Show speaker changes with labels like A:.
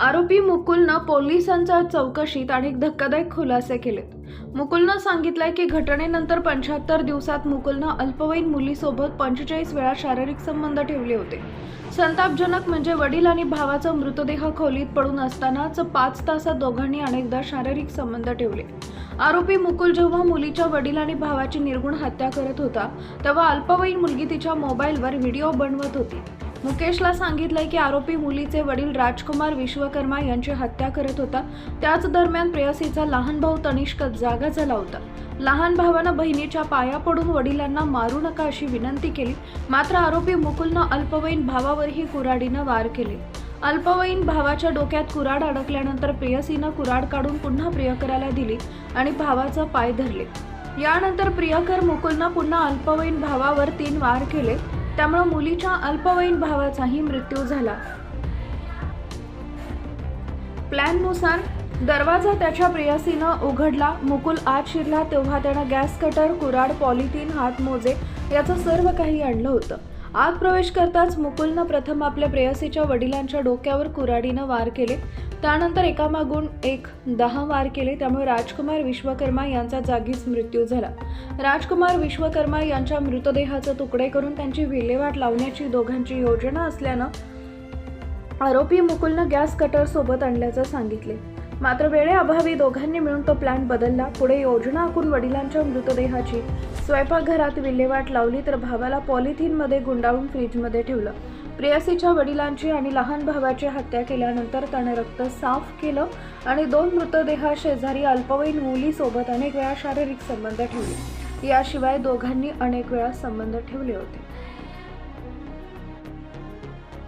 A: आरोपी मुकुलनं पोलिसांच्या चौकशीत अनेक धक्कादायक खुलासे केलेत. मुकुलनं सांगितलंय की घटनेनंतर पंच्याहत्तर दिवसात मुकुलनं अल्पवयीन मुलीसोबत पंचेचाळीस वेळा शारीरिक संबंध ठेवले होते. संतापजनक म्हणजे वडील आणि भावाचा मृतदेह खोलीत पडून असतानाच पाच तासात दोघांनी अनेकदा शारीरिक संबंध ठेवले. आरोपी मुकुल जेव्हा मुलीच्या वडील आणि भावाची निर्गुण हत्या करत होता तेव्हा अल्पवयीन मुलगी तिच्या मोबाईलवर व्हिडिओ बनवत होती. मुकेशला सांगितलंय की आरोपी मुलीचे वडील राजकुमार विश्वकर्मा यांची हत्या करत होता. त्याच दरम्यान प्रेयसीचा लहान भाऊ तनिष्क जागा झाला होता लहान भावानं बहिणीच्या पाया पडून वडिलांना मारू नका अशी विनंती केली. मात्र आरोपी मुकुलनं अल्पवयीन भावावरही कुऱ्हाडीनं वार केले. अल्पवयीन भावाच्या डोक्यात कुऱ्हाड अडकल्यानंतर प्रेयसीनं कुऱ्हाड काढून पुन्हा प्रियकराला दिली आणि भावाचा पाय धरले. यानंतर प्रियकर मुकुलनं पुन्हा अल्पवयीन भावावर तीन वार केले. त्यामुळे मुलीच्या अल्पवयीन भावाचाही मृत्यू झाला. प्लॅननुसार दरवाजा त्याच्या प्रेयसीनं उघडला. मुकुल आत शिरला तेव्हा त्यानं गॅस कटर कुराड पॉलिथिन हातमोजे याचं सर्व काही आणलं होतं. आत प्रवेश करताच मुकुलनं प्रथम आपल्या प्रेयसीच्या वडिलांच्या डोक्यावर कुराडीनं वार केले. त्यानंतर एकामागून एक दहा वार केले. त्यामुळे राजकुमार विश्वकर्मा यांचा जागीच मृत्यू झाला. राजकुमार विश्वकर्मा यांच्या मृतदेहाचे तुकडे करून त्यांची विल्हेवाट लावण्याची दोघांची योजना असल्यानं आरोपी मुकुलनं गॅस कटर सोबत आणल्याचं सांगितले. मात्र वेळेअभावी दोघांनी मिळून तो प्लॅन बदलला. पुढे योजना आखून वडिलांच्या मृतदेहाची स्वयंपाकघरात विल्हेवाट लावली तर भावाला पॉलिथिनमध्ये गुंडाळून फ्रीजमध्ये ठेवलं. प्रेयसीच्या वडिलांची आणि लहान भावाची हत्या केल्यानंतर त्याने रक्त साफ केलं आणि दोन मृतदेहा शेजारी अल्पवयीन मुलीसोबत अनेक वेळा शारीरिक संबंध ठेवले. याशिवाय दोघांनी अनेक वेळा संबंध ठेवले होते.